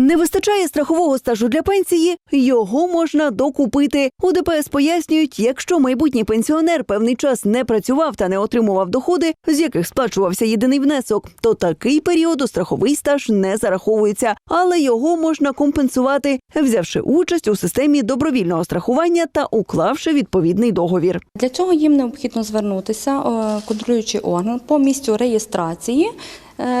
Не вистачає страхового стажу для пенсії, його можна докупити. У ДПС пояснюють, якщо майбутній пенсіонер певний час не працював та не отримував доходи, з яких сплачувався єдиний внесок, то такий період у страховий стаж не зараховується, але його можна компенсувати, взявши участь у системі добровільного страхування та уклавши відповідний договір. Для цього їм необхідно звернутися е, контролюючий орган по місцю реєстрації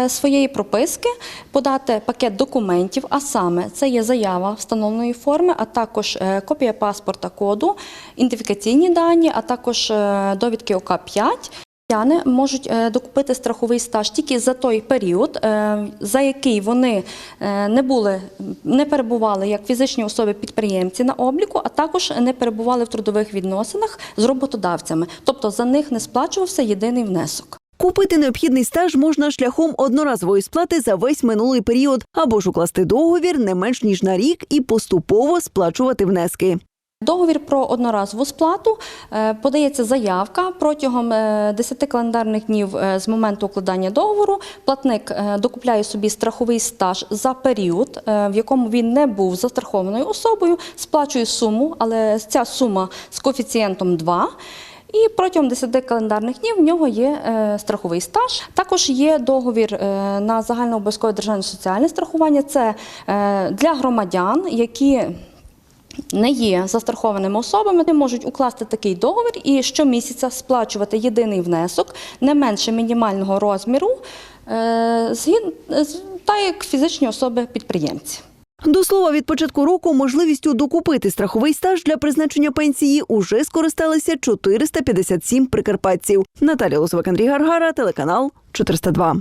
своєї прописки, подати пакет документів, а саме це є заява встановленої форми, а також е, копія паспорта коду, ідентифікаційні дані, а також е, довідки ОК-5. Громадяни можуть е, докупити страховий стаж тільки за той період, е, за який вони е, не були, не перебували як фізичні особи-підприємці на обліку, а також не перебували в трудових відносинах з роботодавцями. Тобто за них не сплачувався єдиний внесок. Купити необхідний стаж можна шляхом одноразової сплати за весь минулий період або ж укласти договір не менш ніж на рік і поступово сплачувати внески. Договір про одноразову сплату е, подається заявка протягом е, 10 календарних днів е, з моменту укладання договору. Платник е, докупляє собі страховий стаж за період, е, в якому він не був застрахованою особою, сплачує суму, але ця сума з коефіцієнтом 2. І протягом 10 календарних днів в нього є е, страховий стаж. Також є договір е, на загальнообов'язкове державне соціальне страхування. Це е, для громадян, які не є застрахованими особами, вони можуть укласти такий договір і щомісяця сплачувати єдиний внесок не менше мінімального розміру, так як фізичні особи-підприємці. До слова, від початку року можливістю докупити страховий стаж для призначення пенсії уже скористалися 457 прикарпатців. Наталя Лосовик, Андрій Гаргара, телеканал 402.